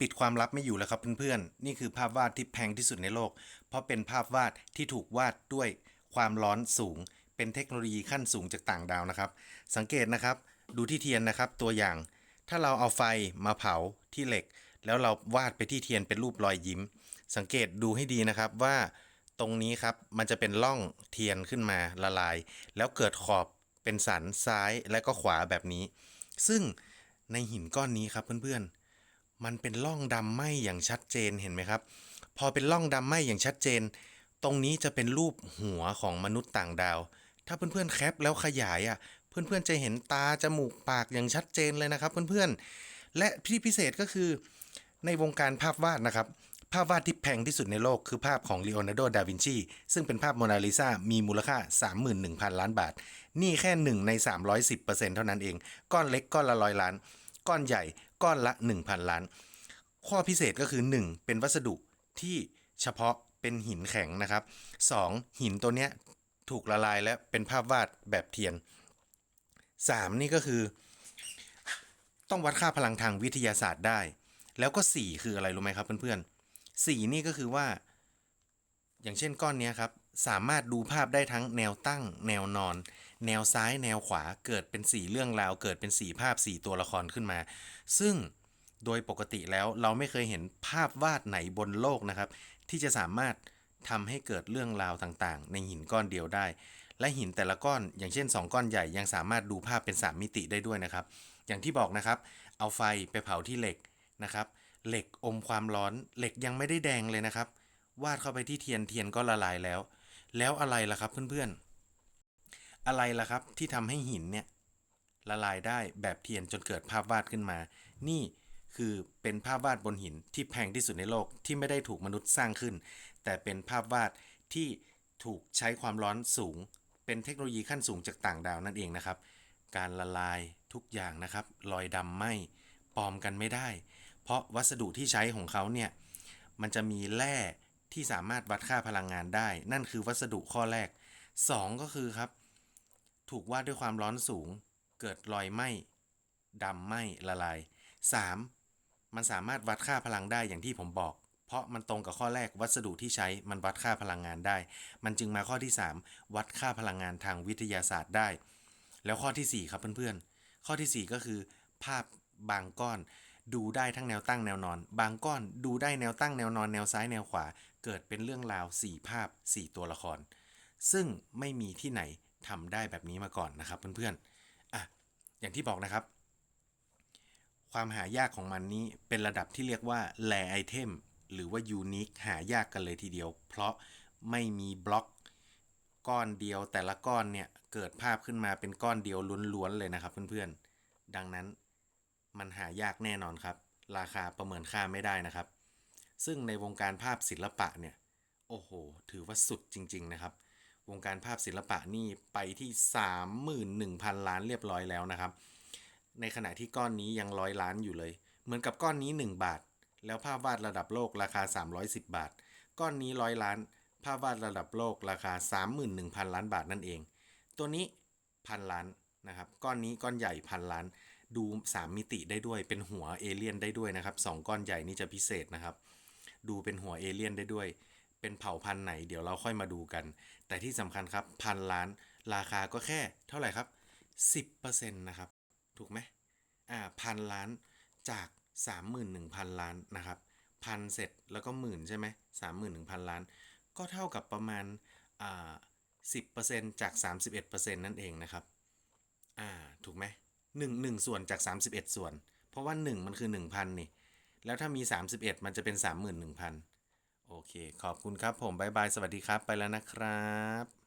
ปิดความลับไม่อยู่แล้วครับเพื่อนๆ นี่คือภาพวาดที่แพงที่สุดในโลก เพราะเป็นภาพวาดที่ถูกวาดด้วยความร้อนสูง เป็นเทคโนโลยีขั้นสูงจากต่างดาวนะครับ สังเกตนะครับ ดูที่เทียนนะครับตัวอย่าง ถ้าเราเอาไฟมาเผาที่เหล็ก แล้วเราวาดไปที่เทียนเป็นรูปรอยยิ้ม สังเกตดูให้ดีนะครับว่าตรงนี้ครับมันจะเป็นร่องเทียนขึ้นมาละลาย แล้วเกิดขอบเป็นสันซ้ายและก็ขวาแบบนี้ ซึ่งในหินก้อนนี้ครับเพื่อนๆ มันเป็นร่องดำไหมอย่างชัดเจนเห็นไหมครับ พอเป็นร่องดำไหมอย่างชัดเจน ตรงนี้จะเป็นรูปหัวของมนุษย์ต่างดาว ถ้าเพื่อนๆแคปแล้วขยายอะ เพื่อนๆจะเห็นตาจมูกปากอย่างชัดเจนเลยนะครับ เพื่อนๆ และที่พิเศษก็คือในวงการภาพวาดนะครับ ภาพวาดที่แพงที่สุดในโลกคือภาพของลีโอนาร์โด ดาวินชี ซึ่งเป็นภาพโมนาลิซามีมูลค่า 31,000 ล้านบาท นี่แค่ 1 ใน 310%เท่านั้นเอง ก้อนเล็กก้อนละร้อยล้าน ก้อนใหญ่ก้อนละ 1,000 ล้าน ข้อพิเศษก็คือ 1 เป็นวัสดุที่เฉพาะเป็นหินแข็งนะครับ 2. หินตัวเนี้ยถูกละลายและเป็นภาพวาดแบบเทียน 3 นี่ก็คือ ต้องวัดค่าพลังทางวิทยาศาสตร์ได้ แล้วก็ 4 คืออะไรรู้ไหมครับเพื่อนๆ 4 นี่ก็คือว่า อย่างเช่นก้อนนี้ครับ สามารถดูภาพได้ทั้งแนวตั้งแนวนอน แนวซ้ายแนวขวาเกิดเป็น4เรื่องราว เกิดเป็น4ภาพ4ตัวละครขึ้นมา ซึ่งโดยปกติแล้วเราไม่เคยเห็นภาพวาดไหนบนโลกนะครับ ที่จะสามารถทำให้เกิดเรื่องราวต่างๆ ในหินก้อนเดียวได้ และหินแต่ละก้อน อย่างเช่น 2 ก้อนใหญ่ยังสามารถดูภาพเป็น 3 มิติได้ด้วยนะครับ อย่างที่บอกนะครับ เอาไฟไปเผาที่เหล็กนะครับ เหล็กอมความร้อน เหล็กยังไม่ได้แดงเลยนะครับ วาดเข้าไปที่เทียนเทียนก็ละลายแล้ว แล้วอะไรล่ะครับเพื่อนๆ อะไรล่ะครับที่ทำให้หินเนี่ยละลายได้แบบเทียนจนเกิดภาพวาดขึ้นมา นี่คือเป็นภาพวาดบนหินที่แพงที่สุดในโลกที่ไม่ได้ถูกมนุษย์สร้างขึ้น แต่เป็นภาพวาดที่ถูกใช้ความร้อนสูง เป็นเทคโนโลยีขั้นสูงจากต่างดาวนั่นเองนะครับ การละลายทุกอย่างนะครับรอยดำไหมปลอมกันไม่ได้ เพราะวัสดุที่ใช้ของเขาเนี่ยมันจะมีแร่ที่สามารถวัดค่าพลังงานได้ นั่นคือวัสดุข้อแรก 2 ก็คือครับ ถูกวาดด้วยความร้อนสูง เกิดรอยไหม้ดำไหม้ละลาย 3. มันสามารถวัดค่าพลังได้อย่างที่ผมบอก เพราะมันตรงกับข้อแรกวัสดุที่ใช้มันวัดค่าพลังงานได้ มันจึงมาข้อที่ 3 วัดค่าพลังงานทางวิทยาศาสตร์ได้ แล้วข้อทีสี่4 ครับเพื่อนๆ ข้อทีสี่ 4 ก็คือ ภาพบางก้อน ดูได้ทั้งแนวตั้งแนวนอน บางก้อนดูได้แนวตั้งแนวนอนแนวซ้ายแนวขวา เกิดเป็นเรื่องราว 4 ภาพ 4 ตัวละคร ซึ่งไม่มีที่ไหน ทำได้แบบนี้มาก่อนนะครับเพื่อนๆอะอย่างที่บอกนะครับ ความหายากของมันนี้เป็นระดับที่เรียกว่าแ a ไอเทมหรือว่ายูนิคหายากกันเลยทีเดียว เพราะไม่มีบล็อกก้อนเดียวแต่ละก้อนเนี่ยเกิดภาพขึ้นมาเป็นก้อนเดียวล้วนๆเลยนะครับเพื่อนๆ ดังนั้นมันหายากแน่นอนครับ ราคาประเมินค่าไม่ได้นะครับ ซึ่งในวงการภาพศิลปะเนี่ย โอ้โห ถือว่าสุดจริง ๆ นะครับ วงการภาพศิลปะนี่ไปที่ 31,000 ล้านเรียบร้อยแล้วนะครับ ในขณะที่ก้อนนี้ยังร้อยล้านอยู่เลย เหมือนกับก้อนนี้ 1 บาท แล้วภาพวาดระดับโลกราคา 310 บาท ก้อนนี้ร้อยล้าน ภาพวาดระดับโลกราคา 31,000 ล้านบาทนั่นเอง ตัวนี้พันล้านนะครับ ก้อนนี้ก้อนใหญ่พันล้าน ดู 3 มิติได้ด้วย เป็นหัวเอเลี่ยนได้ด้วยนะครับสองก้อนใหญ่นี่จะพิเศษนะครับ ดูเป็นหัวเอเลี่ยนได้ด้วย เป็นเผ่าพันธุ์ไหนเดี๋ยวเราค่อยมาดูกัน แต่ที่สำคัญครับพันล้านราคาก็แค่เท่าไหร่ครับ 10%นะครับ ถูกไหมอ่าพันล้านจาก 31,000 ล้านนะครับพันเสร็จแล้วก็หมื่นใช่ไหม31,000ล้าน ก็เท่ากับประมาณอ่า10%จาก 31%นั่นเองนะครับอ่าถูกไหมหนึ่งหนึ่งส่วนจาก 31 ส่วน เพราะว่า 1 มันคือ 1,000 นี่ แล้วถ้ามี 31 มันจะเป็น 31,000 โอเค ขอบคุณครับผมบายบาย สวัสดีครับ ไปแล้วนะครับ